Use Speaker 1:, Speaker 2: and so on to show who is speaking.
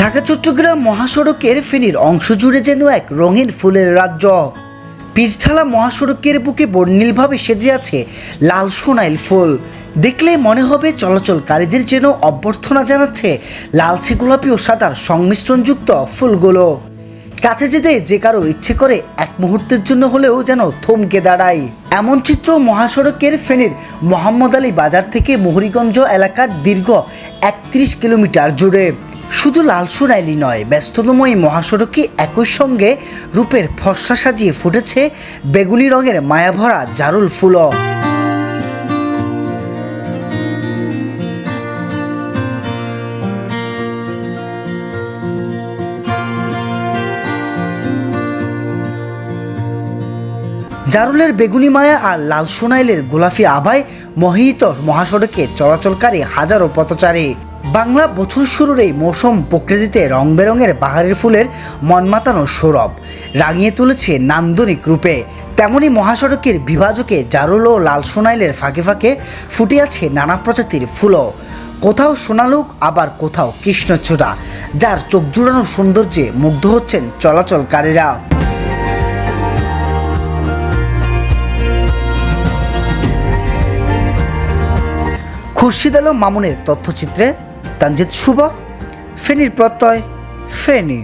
Speaker 1: ঢাকা চট্টগ্রাম মহাসড়কের ফেনীর অংশ জুড়ে যেন এক রঙিন ফুলের রাজ্য। পিচঢালা মহাসড়কের বুকে বর্ণিলভাবে সেজে আছে লাল সোনাইল ফুল। দেখলে মনে হবে চলাচলকারীদের যেন অভ্যর্থনা জানাচ্ছে লালচে গোলাপি ও সাদার সংমিশ্রণযুক্ত ফুলগুলো। কাছে যেতে যে কারও ইচ্ছে করে এক মুহূর্তের জন্য হলেও যেন থমকে দাঁড়ায়। এমন চিত্র মহাসড়কের ফেনীর মোহাম্মদ আলী বাজার থেকে মুহুরীগঞ্জ এলাকার দীর্ঘ একত্রিশ কিলোমিটার জুড়ে। শুধু লাল সোনাইলি নয়, ব্যস্ততময় মহাসড়কে একই সঙ্গে রূপের ফর্সা সাজিয়ে ফুটেছে বেগুনি রঙের মায়াভরা জারুল ফুলও। জারুলের বেগুনি মায়া আর লাল সোনাইলের গোলাপি আভায় মোহিত মহাসড়কে চলাচলকারী হাজারো পথচারী। বাংলা বছর শুরুর এই মৌসুম প্রকৃতিতে রং বেরঙের বাহারের ফুলের মনমাতানো সৌরভ। রাঙিয়ে তুলেছে নান্দনিক রূপে। তেমনি মহাসড়কের বিভাজকে জারুল ও লাল সোনাইলের ফাঁকে ফাঁকে ফুটে আছে নানা প্রজাতির ফুলও। কোথাও সোনালুক, আবার কোথাও কৃষ্ণচূড়া, যার চোখ জুড়ানো সৌন্দর্যে মুগ্ধ হচ্ছেন চলাচলকারীরা। খুরশিদ আলম মামুনের তথ্যচিত্রে তানজিদ শুভ ফেনীর প্রত্যয় ফেনী।